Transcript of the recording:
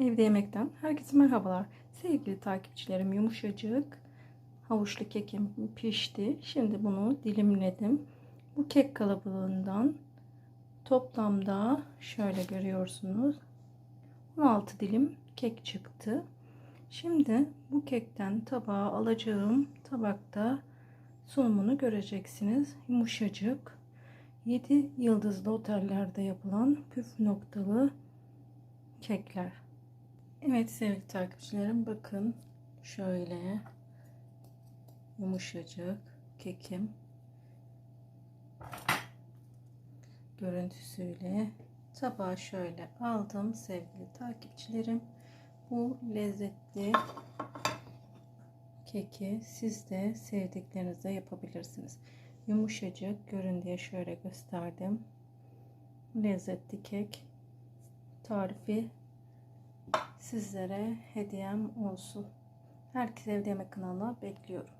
Evde Yemekten herkese merhabalar. Sevgili takipçilerim yumuşacık havuçlu kekim pişti. Şimdi bunu dilimledim. Bu kek kalabalığından toplamda şöyle görüyorsunuz 16 dilim kek çıktı. Şimdi bu kekten tabağa alacağım tabakta sunumunu göreceksiniz. Yumuşacık 7 yıldızlı otellerde yapılan püf noktalı kekler. Evet sevgili takipçilerim bakın şöyle yumuşacık kekim görüntüsüyle tabağa şöyle aldım sevgili takipçilerim. Bu lezzetli keki siz de sevdiklerinizle yapabilirsiniz. Yumuşacık görün diye şöyle gösterdim. Lezzetli kek tarifi sizlere hediyem olsun. Herkese evde yemek kanalına bekliyorum.